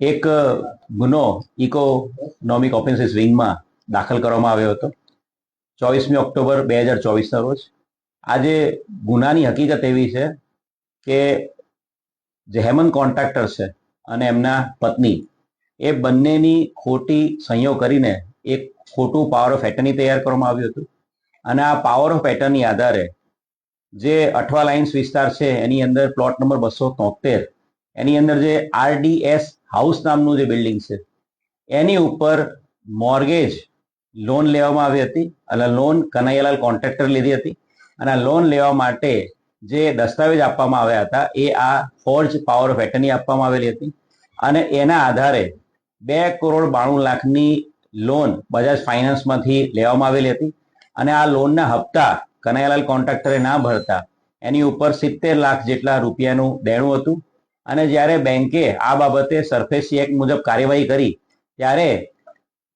એક ગુનો economic offences વિંગમાં દાખલ કરવામાં આવ્યો હતો. ચોવીસમી ઓક્ટોબર બે હજાર ચોવીસના રોજ. આજે ગુનાની હકીકત એવી છે કે જે હેમંત કોન્ટ્રાક્ટર છે અને એમના પત્ની, એ બંનેની ખોટી સંયોગ કરીને એક ખોટું પાવર ઓફ એટર્ની તૈયાર કરવામાં આવ્યું હતું. અને આ પાવર ઓફ એટર્ની આધારે જે અઠવા લાઇન્સ વિસ્તાર છે, એની અંદર પ્લોટ નંબર બસો તોતેર એની અંદર જે આરડીએસ હાઉસ નામનું જે બિલ્ડિંગ છે, એની ઉપર મોર્ગેજ લોન લેવામાં આવી હતી અને લોન કનૈયાલાલ કોન્ટ્રાક્ટર લીધી હતી. અને આ લોન લેવા માટે જે દસ્તાવેજ આપવામાં આવ્યા હતા એ આ ફોર્જ પાવર ઓફ એટર્ની આપવામાં આવેલી હતી. અને એના આધારે બે કરોડ બાણું લાખની લોન બજાજ ફાઇનાન્સમાંથી લેવામાં આવેલી હતી. અને આ લોનના હપ્તા કનૈયાલાલ કોન્ટ્રાક્ટરે ના ભરતા. એની ઉપર સિત્તેર લાખ જેટલા રૂપિયાનું દેણું હતું. અને જ્યારે બેંકે આ બાબતે સરફેસી એક્ટ મુજબ કાર્યવાહી કરી, ત્યારે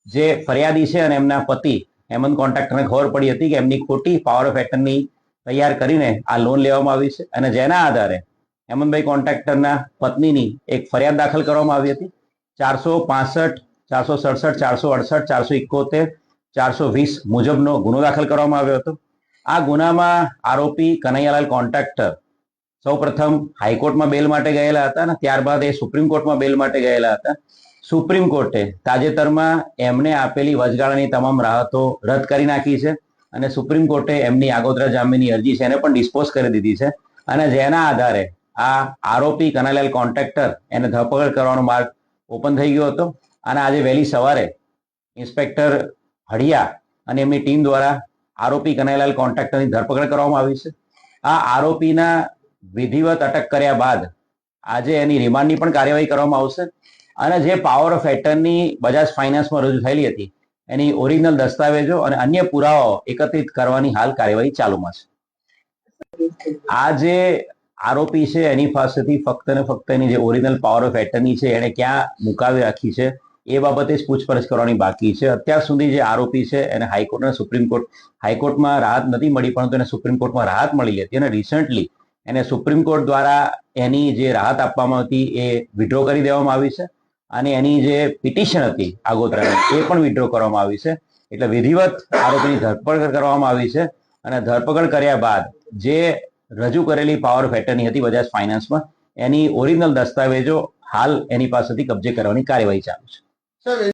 જે ફરિયાદી છે અને એમના પતિ, હેમંત કોન્ટ્રાક્ટરને ખબર પડી હતી કે એમની ખોટી પાવર ઓફ એટર્ની તૈયાર કરીને આ લોન લેવામાં આવી છે. અને જેના આધારે હેમંતભાઈ કોન્ટ્રાક્ટરના પત્નીની એક ફરિયાદ દાખલ કરવામાં આવી હતી. ચારસો પાસઠ, ચારસો સડસઠ, ચારસો અડસઠ, ચારસો ઇકોતેર, ચારસો વીસ મુજબનો ગુનો દાખલ કરવામાં આવ્યો હતો. આ ગુનામાં આરોપી કનૈયાલાલ કોન્ટ્રાક્ટર સૌપ્રથમ હાઈકોર્ટમાં બેલ માટે ગયેલા હતા અને ત્યારબાદ એ સુપ્રીમ કોર્ટમાં બેલ માટે ગયેલા હતા. સુપ્રીમ કોર્ટે તાજેતરમાં એમને આપેલી વચગાળાની તમામ રાહતો રદ કરી નાખી છે અને સુપ્રીમ કોર્ટે એમની આગોતરા જામીનની અરજી છે એને પણ ડિસ્પોઝ કરી દીધી છે. અને જેના આધારે આ આરોપી કનાલાલ કોન્ટ્રાક્ટર એને ધરપકડ કરવાનો માર્ગ ઓપન થઈ ગયો હતો અને આજે વહેલી સવારે ઇન્સ્પેક્ટર હડિયા અને એમની ટીમ દ્વારા આરોપી કનૈયાલાલ કોન્ટ્રાક્ટરની ધરપકડ કરવામાં આવી છે. આ આરોપીના વિધિવત અટક કર્યા બાદ આજે એની રિમાન્ડની પણ કાર્યવાહી કરવામાં આવશે. અને જે પાવર ઓફ એટર્ની બજાજ ફાઇનાન્સમાં રજૂ થયેલી હતી, એની ઓરિજિનલ દસ્તાવેજો અને અન્ય પુરાવાઓ એકત્રિત કરવાની હાલ કાર્યવાહી ચાલુમાં છે. આ જે આરોપી છે, એની પાસેથી ફક્ત ને ફક્ત એની જે ઓરિજિનલ પાવર ઓફ એટર્ની છે એને ક્યાં મુકાવી રાખી છે, એ બાબતે જ પૂછપરછ કરવાની બાકી છે. અત્યાર સુધી જે આરોપી છે, એને હાઈકોર્ટ અને સુપ્રીમ કોર્ટ, હાઈકોર્ટમાં રાહત નથી મળી, પરંતુ એને સુપ્રીમ કોર્ટમાં રાહત મળી હતી. અને રિસન્ટલી એને સુપ્રીમ કોર્ટ દ્વારા એની જે રાહત આપવામાં હતી એ વિડ્રો કરી દેવામાં આવી છે. અને એની જે પિટિશન હતી આગોતરાની, એ પણ વિડ્રો કરવામાં આવી છે. એટલે વિધિવત આરોપીની ધરપકડ કરવામાં આવી છે. અને ધરપકડ કર્યા બાદ જે રજૂ કરેલી પાવર ઓફ એટર્ની હતી બજાજ ફાઇનાન્સમાં એની ઓરિજિનલ દસ્તાવેજો હાલ એની પાસેથી કબજે કરવાની કાર્યવાહી ચાલુ છે.